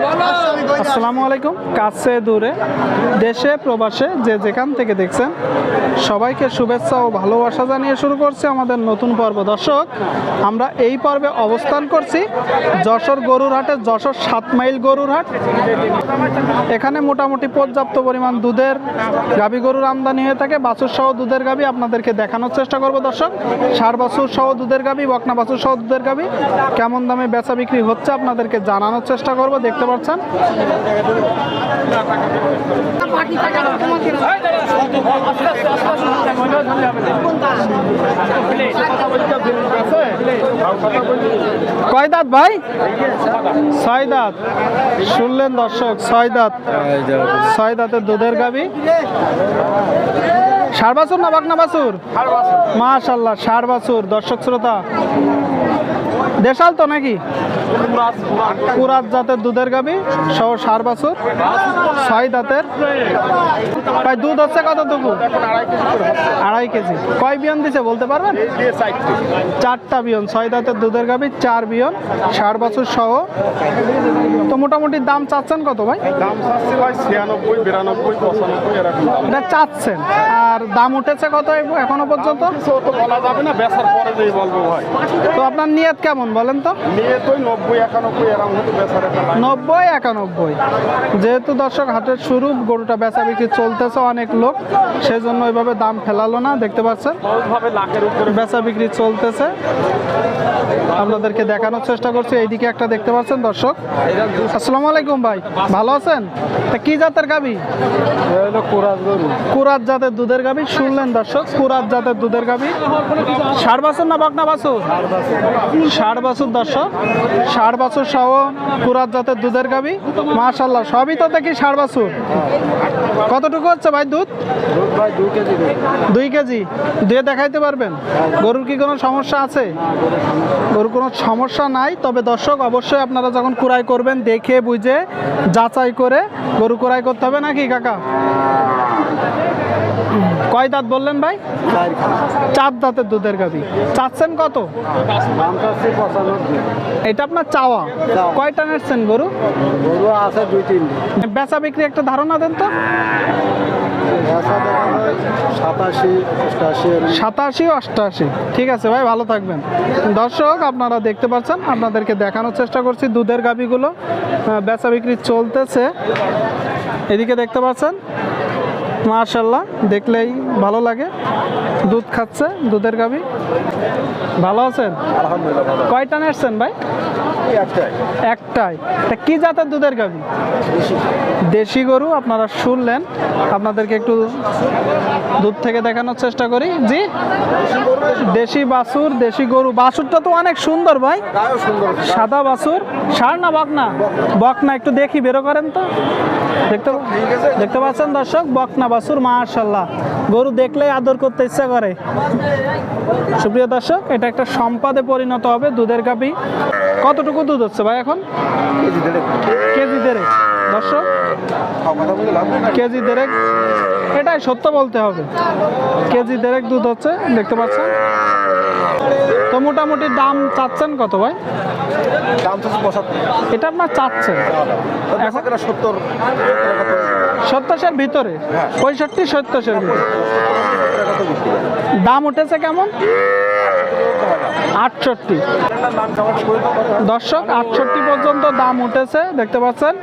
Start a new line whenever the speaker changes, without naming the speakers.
么了。আসসালামু আলাইকুম। কাছে দূরে দেশে প্রবাসে যে যেখান থেকে দেখছেন সবাইকে শুভেচ্ছা ও ভালোবাসা জানিয়ে শুরু করছি আমাদের নতুন পর্ব। দর্শক আমরা এই পর্বে অবস্থান করছি যশোর গরুর হাটে যশোর সাত মাইল গরুর হাট। এখানে মোটামুটি পর্যাপ্ত পরিমাণ দুধের গাবি গরুর আমদানি হয়ে থাকে। বাছুর সহ দুধের গাবি আপনাদেরকে দেখানোর চেষ্টা করব দর্শক। সার বাছুর সহ দুধের গাবি বকনা বাছুর সহ দুধের গাবি কেমন দামে বেচা বিক্রি হচ্ছে আপনাদেরকে জানানোর চেষ্টা করব দেখতে পাচ্ছেন। কয় ভাই? ছয় শুনলেন দর্শক, ছয় দাঁত। দুধের গাবি সার বাছুর না বাকনা বাছুর মাশাল্লাহ সার বাছুর দর্শক, শ্রোতা। দেশাল তো নাকি? কুরাত জাতের দুধের গাবি সহ সার বাছুর ছয় দাঁতের। প্রায় দুধ হচ্ছে কত টুকু আড়াই কেজি। কয় বিয়ন দিছে বলতে পারবেন? চারটা বিয়ন ছয় দাঁতের দুধের গাবি চার বিয়ন সার বাছুর সহ। তো মোটামুটি দাম চাচ্ছেন কত ভাই?
দাম চাচ্ছি ভাই ছিয়ানব্বই বিরানব্বই পঁচানব্বই এরকম
এটা চাচ্ছেন। আর দাম উঠেছে কত এখনও পর্যন্ত?
তো বলা যাবে না বেচার পরে বলব ভাই।
তো আপনার নিয়ত কেমন বলেন তো?
নিয়ে তো নব্বই একানব্বই
যেহেতু দর্শক হাটের শুরু গরুটা বেচা বিক্রি চলতেছে অনেক লোক সেই জন্য ওইভাবে দাম ফেলালো না দেখতে পাচ্ছেন? বেচা বিক্রি চলতেছে। আপনাদেরকে দেখানোর চেষ্টা করছি এইদিকে একটা দেখতে পাচ্ছেন দর্শক? আসসালামু আলাইকুম ভাই ভালো আছেন? তা কি জাতের গাবি? কুরাত জাতের দুধের গাবি শুনলেন দর্শক? কুরাত জাতের দুধের গাবি। ষাট বাছুর না বাকনা বাছুর? ষাট বাছুর দর্শক। ষাট বছর সহ কুরাত জাতের দুধের গাবি। মাশাল্লাহ সবই তো দেখি ষাট বছর। কতটুকু হচ্ছে ভাই দুধ? দুই কেজি। দিয়ে দেখাইতে পারবেন? গরুর কি কোনো সমস্যা আছে? গরুর কোনো সমস্যা নাই, তবে দর্শক, অবশ্যই আপনারা যখন কুড়াই করবেন, দেখে বুঝে যাচাই করে গরু কুড়াই করতে হবে নাকি, কাকা? কয় দাঁত বললেন ভাই?
চার
দাঁতের দুধের গাবি। চাচ্ছেন কত? এটা আপনার চাওয়া। কয়টা নেচ্ছেন গরু?
গরু আছে দুই তিনটে
বেচা বিক্রি একটা ধারণা দেন তো।
সাতাশি অষ্টাশি
ঠিক আছে ভাই ভালো থাকবেন। দর্শক আপনারা দেখতে পাচ্ছেন আপনাদেরকে দেখানোর চেষ্টা করছি দুধের গাবিগুলো। বেচা বিক্রি চলতেছে। এদিকে দেখতে পাচ্ছেন মার্শাল্লাহ দেখলেই ভালো লাগে। দুধ খাচ্ছে দুধের গাবি ভালো আছেন? কয়টা নেসছেন ভাই?
একটাই।
একটাই। তা কি জাতের দুধের গাবি দেশি গরু আপনারা শুনলেন। আপনাদেরকে একটু দুধ থেকে দেখানোর চেষ্টা করি। জি দেশি বাছুর দেশি গরু। বাছুরটা তো অনেক সুন্দর ভাই। সাদা বাছুর। সার না বকনা? বকনা একটু দেখি বেরো করেন তো। দেখতে দেখতে পাচ্ছেন দর্শক? বকনা বাছুর মাশাল্লাহ গরু দেখলেই আদর করতে ইচ্ছা করে। সুপ্রিয় দর্শক এটা একটা সম্পাদে পরিণত হবে দুধের কাপি কতটুকু দুধ হচ্ছে ভাই এখন?
কেজি দেড়েক।
দর্শক কেজি দেড়েক। এটাই সত্য বলতে হবে। কেজি দেড়েক দুধ হচ্ছে দেখতে পাচ্ছেন? তো মোটামুটি দাম চাচ্ছেন কত ভাই?
দাম চাচ্ছি পঁচাত্তর।
এটা আপনার চাচ্ছেন
এখন সত্তর।
সত্তরের ভিতরে? পঁয়ষট্টি সত্তরের দাম উঠেছে কেমন? আটষট্টি। দর্শক আটষট্টি পর্যন্ত দাম উঠেছে দেখতে পাচ্ছেন?